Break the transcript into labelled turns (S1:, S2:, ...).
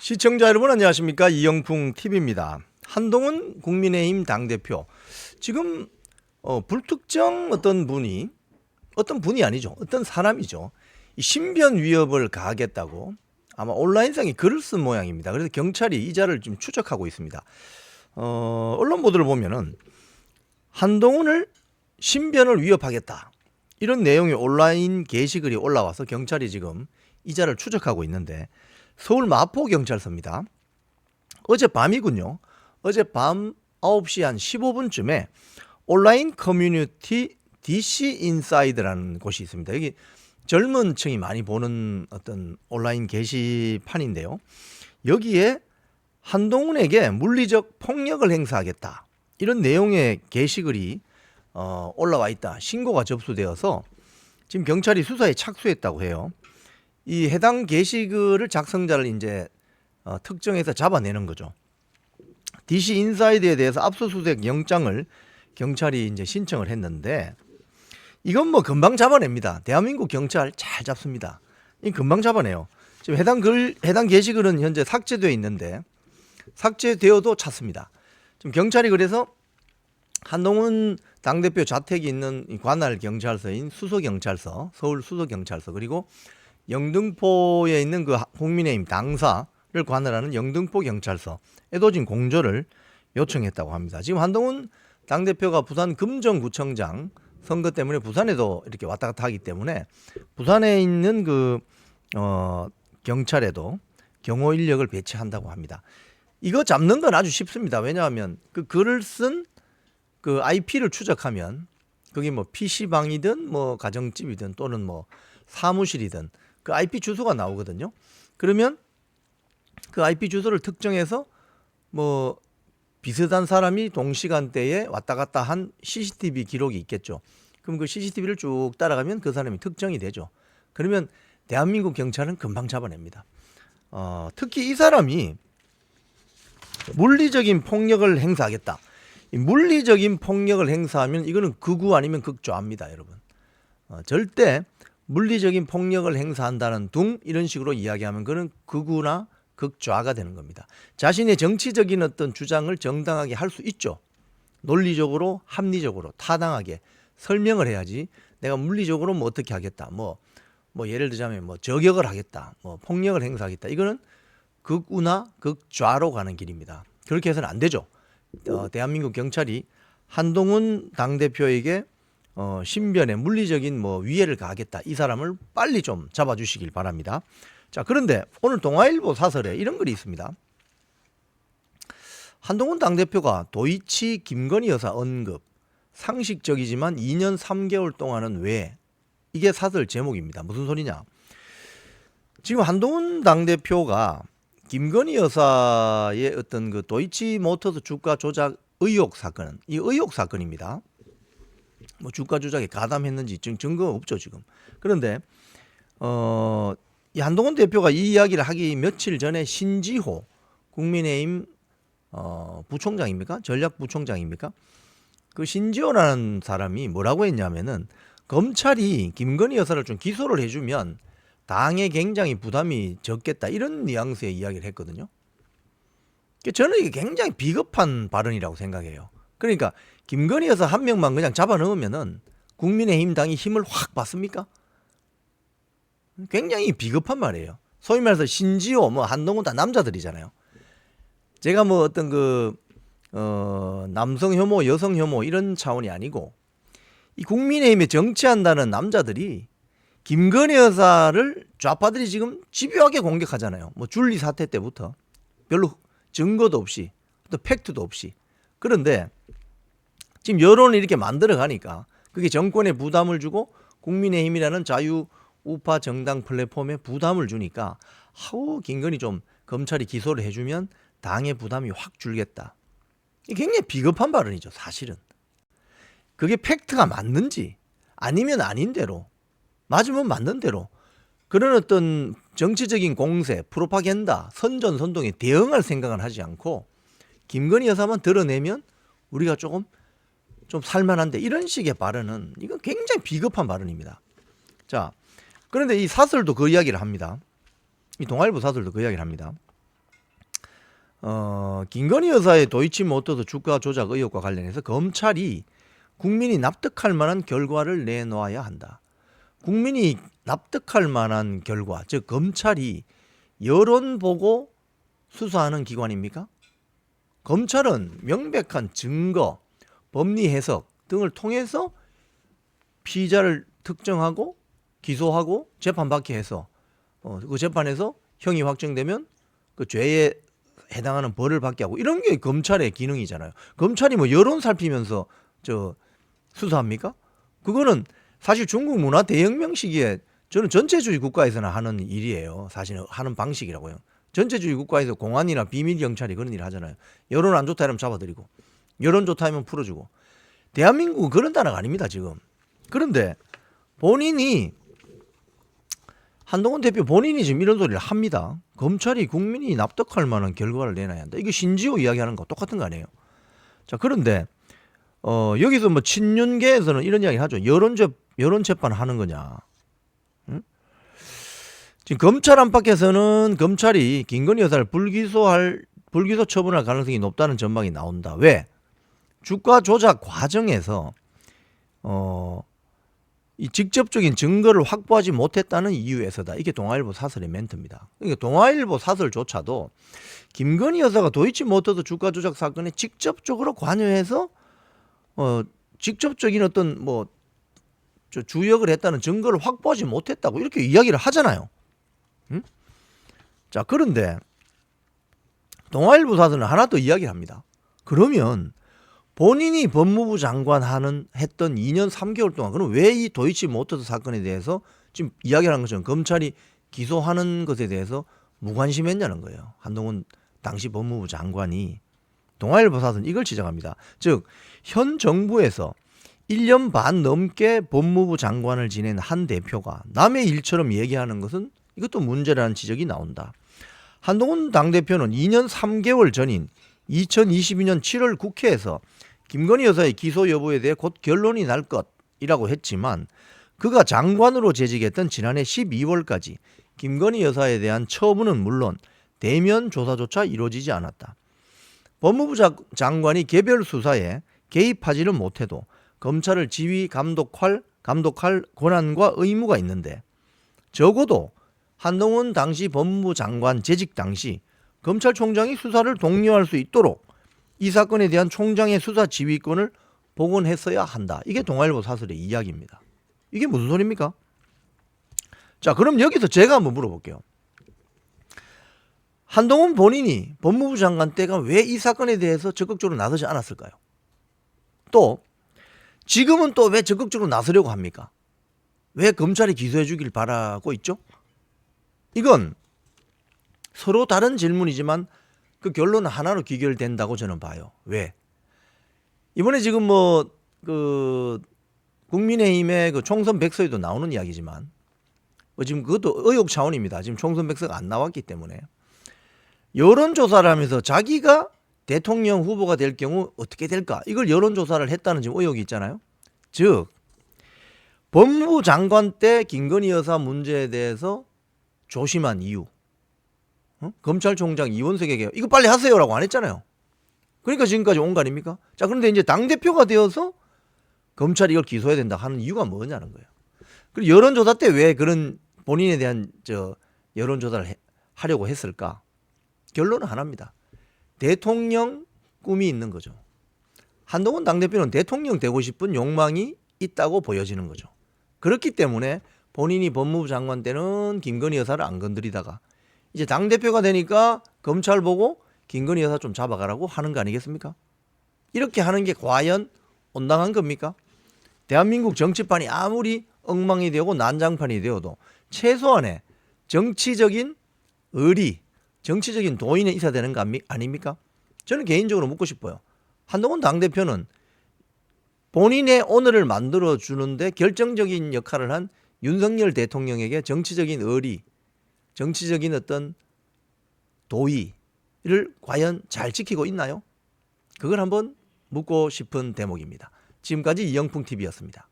S1: 시청자 여러분 안녕하십니까 이영풍 TV입니다. 한동훈 국민의힘 당 대표 지금 어, 불특정 어떤 분이 어떤 분이 아니죠 어떤 사람이죠 이 신변 위협을 가하겠다고 아마 온라인상에 글을 쓴 모양입니다. 그래서 경찰이 이 자를 좀 추적하고 있습니다. 어, 언론 보도를 보면은 한동훈을 신변을 위협하겠다 이런 내용의 온라인 게시글이 올라와서 경찰이 지금 이 자를 추적하고 있는데 서울 마포경찰서입니다. 어제 밤이군요. 어제 밤 9시 한 15분쯤에 온라인 커뮤니티 DC 인사이드라는 곳이 있습니다. 여기 젊은 층이 많이 보는 어떤 온라인 게시판인데요. 여기에 한동훈에게 물리적 폭력을 행사하겠다. 이런 내용의 게시글이 어, 올라와 있다. 신고가 접수되어서 지금 경찰이 수사에 착수했다고 해요. 이 해당 게시글을 작성자를 이제 어, 특정해서 잡아내는 거죠. DC 인사이드에 대해서 압수수색 영장을 경찰이 이제 신청을 했는데 이건 뭐 금방 잡아냅니다. 대한민국 경찰 잘 잡습니다. 이 금방 잡아내요. 지금 해당 글 해당 게시글은 현재 삭제되어 있는데 삭제되어도 찾습니다. 지금 경찰이 그래서 한동훈 당대표 자택이 있는 이 관할 경찰서인 수서경찰서, 서울 수서경찰서 그리고 영등포에 있는 그 국민의힘 당사를 관할하는 영등포 경찰서에도 지금 공조를 요청했다고 합니다. 지금 한동훈 당대표가 부산 금정구청장 선거 때문에 부산에도 이렇게 왔다 갔다 하기 때문에 부산에 있는 그, 어, 경찰에도 경호 인력을 배치한다고 합니다. 이거 잡는 건 아주 쉽습니다. 왜냐하면 그 글을 쓴 그 IP를 추적하면 그게 뭐 PC방이든 뭐 가정집이든 또는 뭐 사무실이든 그 IP 주소가 나오거든요. 그러면 그 IP 주소를 특정해서 뭐 비슷한 사람이 동시간대에 왔다 갔다 한 CCTV 기록이 있겠죠. 그럼 그 CCTV를 쭉 따라가면 그 사람이 특정이 되죠. 그러면 대한민국 경찰은 금방 잡아냅니다. 어, 특히 이 사람이 물리적인 폭력을 행사하겠다. 이 물리적인 폭력을 행사하면 이거는 극우 아니면 극좌입니다, 여러분. 어, 절대 물리적인 폭력을 행사한다는 둥 이런 식으로 이야기하면 그는 극우나 극좌가 되는 겁니다. 자신의 정치적인 어떤 주장을 정당하게 할 수 있죠. 논리적으로, 합리적으로, 타당하게 설명을 해야지. 내가 물리적으로 뭐 어떻게 하겠다. 뭐, 뭐 예를 들자면 뭐 저격을 하겠다. 뭐 폭력을 행사하겠다. 이거는 극우나 극좌로 가는 길입니다. 그렇게 해서는 안 되죠. 어, 대한민국 경찰이 한동훈 당대표에게 어, 신변에 물리적인 뭐 위해를 가하겠다. 이 사람을 빨리 좀 잡아주시길 바랍니다. 자, 그런데 오늘 동아일보 사설에 이런 글이 있습니다. 한동훈 당대표가 도이치 김건희 여사 언급 상식적이지만 2년 3개월 동안은 왜? 이게 사설 제목입니다. 무슨 소리냐? 지금 한동훈 당대표가 김건희 여사의 어떤 그 도이치 모터스 주가 조작 의혹 사건은 이 의혹 사건입니다. 뭐 주가 조작에 가담했는지 증, 증거가 없죠 지금. 그런데 어, 이 한동훈 대표가 이 이야기를 하기 며칠 전에 신지호 국민의힘 어, 부총장입니까? 전략 부총장입니까? 그 신지호라는 사람이 뭐라고 했냐면은 검찰이 김건희 여사를 좀 기소를 해주면 당에 굉장히 부담이 적겠다 이런 뉘앙스의 이야기를 했거든요. 그러니까 저는 이게 굉장히 비겁한 발언이라고 생각해요. 그러니까 김건희 여사 한 명만 그냥 잡아 넣으면은 국민의힘 당이 힘을 확 받습니까? 굉장히 비겁한 말이에요. 소위 말해서 신지호, 뭐 한동훈 다 남자들이잖아요. 제가 뭐 어떤 그 어, 남성 혐오, 여성 혐오 이런 차원이 아니고 이 국민의힘에 정치한다는 남자들이 김건희 여사를 좌파들이 지금 집요하게 공격하잖아요. 뭐 줄리 사태 때부터 별로 증거도 없이 또 팩트도 없이 그런데 지금 여론을 이렇게 만들어 가니까 그게 정권에 부담을 주고 국민의힘이라는 자유 우파 정당 플랫폼에 부담을 주니까 하우 김건희 좀 검찰이 기소를 해주면 당의 부담이 확 줄겠다. 굉장히 비겁한 발언이죠, 사실은. 그게 팩트가 맞는지 아니면 아닌 대로 맞으면 맞는 대로 그런 어떤 정치적인 공세, 프로파겐다, 선전 선동에 대응할 생각을 하지 않고 김건희 여사만 드러내면 우리가 조금 좀 살만한데 이런 식의 발언은 이건 굉장히 비겁한 발언입니다. 자, 그런데 이 사설도 그 이야기를 합니다. 이 동아일보 사설도 그 이야기를 합니다. 어, 김건희 여사의 도이치모터스 주가 조작 의혹과 관련해서 검찰이 국민이 납득할 만한 결과를 내놓아야 한다. 국민이 납득할 만한 결과, 즉 검찰이 여론 보고 수사하는 기관입니까? 검찰은 명백한 증거, 법리 해석 등을 통해서 피의자를 특정하고 기소하고 재판받게 해서 어, 그 재판에서 형이 확정되면 그 죄에 해당하는 벌을 받게 하고 이런 게 검찰의 기능이잖아요. 검찰이 뭐 여론 살피면서 저 수사합니까? 그거는 사실 중국 문화 대혁명 시기에 저는 전체주의 국가에서는 하는 일이에요. 사실은 하는 방식이라고요. 전체주의 국가에서 공안이나 비밀 경찰이 그런 일을 하잖아요. 여론 안 좋다 이러면 잡아들이고 여론 좋다 하면 풀어주고 대한민국은 그런 나라가 아닙니다 지금. 그런데 본인이 한동훈 대표 본인이 지금 이런 소리를 합니다. 검찰이 국민이 납득할 만한 결과를 내놔야 한다. 이게 신지호 이야기하는 거 똑같은 거 아니에요? 자 그런데 어, 여기서 뭐 친윤계에서는 이런 이야기 하죠. 여론 재 여론 재판 하는 거냐? 응? 지금 검찰 안팎에서는 검찰이 김건희 여사를 불기소할 불기소 처분할 가능성이 높다는 전망이 나온다. 왜? 주가 조작 과정에서 어, 이 직접적인 증거를 확보하지 못했다는 이유에서다. 이게 동아일보 사설의 멘트입니다. 그러니까 동아일보 사설조차도 김건희 여사가 도이치 모터스 주가 조작 사건에 직접적으로 관여해서 어, 직접적인 어떤 뭐저 주역을 했다는 증거를 확보하지 못했다고 이렇게 이야기를 하잖아요. 응? 자 그런데 동아일보 사설은 하나 더 이야기를 합니다. 그러면 본인이 법무부 장관 하는 했던 2년 3개월 동안 그럼 왜 이 도이치 모터스 사건에 대해서 지금 이야기하는 것처럼 검찰이 기소하는 것에 대해서 무관심했냐는 거예요. 한동훈 당시 법무부 장관이 동아일보 사설은 이걸 지적합니다. 즉 현 정부에서 1년 반 넘게 법무부 장관을 지낸 한 대표가 남의 일처럼 얘기하는 것은 이것도 문제라는 지적이 나온다. 한동훈 당대표는 2년 3개월 전인 2022년 7월 국회에서 김건희 여사의 기소 여부에 대해 곧 결론이 날 것이라고 했지만 그가 장관으로 재직했던 지난해 12월까지 김건희 여사에 대한 처분은 물론 대면 조사조차 이루어지지 않았다. 법무부 자- 장관이 개별 수사에 개입하지는 못해도 검찰을 지휘 감독할 감독할 권한과 의무가 있는데 적어도 한동훈 당시 법무부 장관 재직 당시 검찰총장이 수사를 독려할 수 있도록 이 사건에 대한 총장의 수사 지휘권을 복원했어야 한다. 이게 동아일보 사설의 이야기입니다. 이게 무슨 소리입니까? 자, 그럼 여기서 제가 한번 물어볼게요. 한동훈 본인이 법무부 장관 때가 왜 이 사건에 대해서 적극적으로 나서지 않았을까요? 또 지금은 또 왜 적극적으로 나서려고 합니까? 왜 검찰이 기소해 주길 바라고 있죠? 이건 서로 다른 질문이지만 그 결론은 하나로 귀결된다고 저는 봐요. 왜? 이번에 지금 뭐 그 국민의힘의 그 총선 백서에도 나오는 이야기지만 뭐 지금 그것도 의혹 차원입니다. 지금 총선 백서가 안 나왔기 때문에 여론 조사를 하면서 자기가 대통령 후보가 될 경우 어떻게 될까? 이걸 여론 조사를 했다는 지금 의혹이 있잖아요. 즉 법무부 장관 때 김건희 여사 문제에 대해서 조심한 이유. 어? 검찰총장 이원석에게 이거 빨리 하세요라고 안 했잖아요. 그러니까 지금까지 온 거 아닙니까? 자, 그런데 이제 당대표가 되어서 검찰이 이걸 기소해야 된다 하는 이유가 뭐냐는 거예요. 그리고 여론조사 때 왜 그런 본인에 대한 저 여론조사를 해- 하려고 했을까? 결론은 하나입니다. 대통령 꿈이 있는 거죠. 한동훈 당대표는 대통령 되고 싶은 욕망이 있다고 보여지는 거죠. 그렇기 때문에 본인이 법무부 장관 때는 김건희 여사를 안 건드리다가 이제 당 대표가 되니까 검찰 보고 김건희 여사 좀 잡아가라고 하는 거 아니겠습니까? 이렇게 하는 게 과연 온당한 겁니까? 대한민국 정치판이 아무리 엉망이 되고 난장판이 되어도 최소한의 정치적인 의리, 정치적인 도인은 있어야 되는 거 아닙니까? 저는 개인적으로 묻고 싶어요. 한동훈 당대표는 본인의 오늘을 만들어 주는데 결정적인 역할을 한 윤석열 대통령에게 정치적인 의리, 정치적인 어떤 도의를 과연 잘 지키고 있나요? 그걸 한번 묻고 싶은 대목입니다. 지금까지 이영풍 TV였습니다.